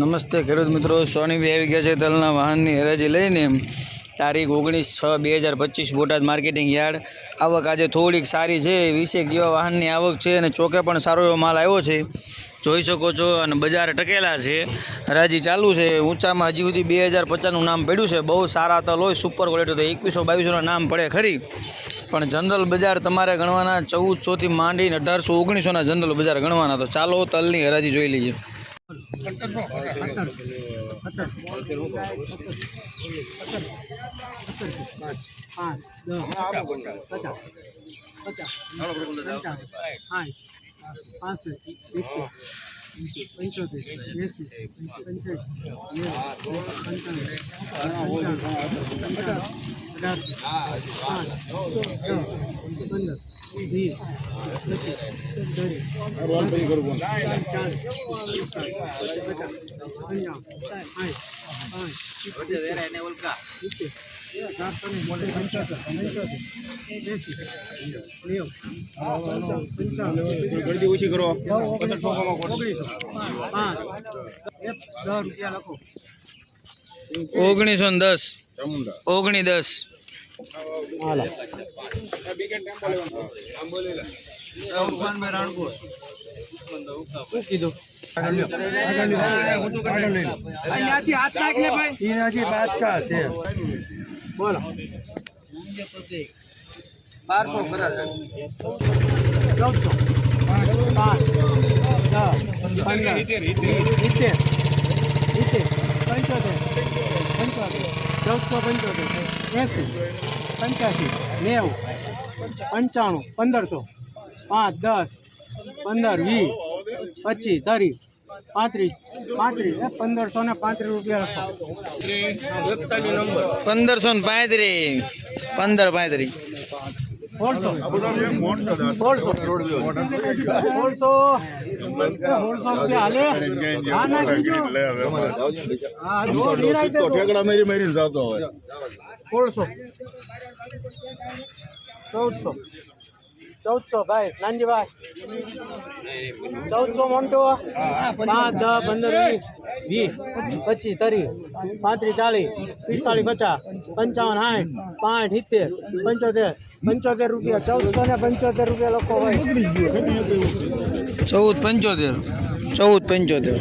નમસ્તે ખેડૂત મિત્રો સોનીભાઈ આવી ગયા છે તલના વાહનની હરાજી લઈને. તારીખ ઓગણીસ છ બે હજાર પચીસ, બોટાદ માર્કેટિંગ યાર્ડ. આવક આજે થોડીક સારી છે વીસેક જેવા વાહનની આવક છે અને ચોકે પણ સારો એવો માલ આવ્યો છે. જોઈ શકો છો, અને બજાર ટકેલા છે. હરાજી ચાલુ છે, ઊંચામાં હજી સુધી બે હજાર પચાસનું નામ પડ્યું છે. બહુ સારા તલ હોય સુપર ક્વોલિટી તો એકવીસો બાવીસોના નામ પડે ખરી. પણ જનરલ બજાર તમારે ગણવાના ચૌદસોથી માંડીને અઢારસો ઓગણીસોના જનરલ બજાર ગણવાના. તો ચાલો તલની હરાજી જોઈ લઈએ. પંચોતેર એંસી પંચ્યાસી નેવું પંચાણું અઢાર પાંચ દસ પંદર. ગળદી ઓછી કરો. ઓગણીસો એક દસ. રૂપિયા લખો ઓગણીસો ને દસ ઓગણી દસ. શું કીધું અહીંયાથી હાથ નાખ ને ભાઈ એનાથી બાદકા છે બોલો બારસો ચૌદસો પાંચ પંદર પંચોતેર ચૌદસો પંચોતેર એંસી પંચ્યાસી નેવું પંચાણું પંદરસો પાંચ દસ પંદર વીસ પચીસ ત્રીસ પાંત્રીસ પાંત્રીસ પંદરસો ને પાંત્રીસ રૂપિયા લખો પંદરસો ને પાંત્રીસ પંદર પાંત્રીસ ઠેકડા મારી મારીને જતો હોય સોળસો ચૌદસો ચૌદસો ભાઈ નાનજીભાઈ ચૌદસો મોન્ટો પાંચ દસ પંદર વીસ વીસ પચીસ ત્રીસ પાંત્રીસ ચાલીસ પિસ્તાલીસ પચાસ પંચાવન સાઠ પાંઠ સિત્તેર પંચોતેર પંચોતેર રૂપિયા ચૌદસો ને પંચોતેર રૂપિયા લોકો હોય. ચૌદ પંચોતેર ચૌદ પંચોતેર.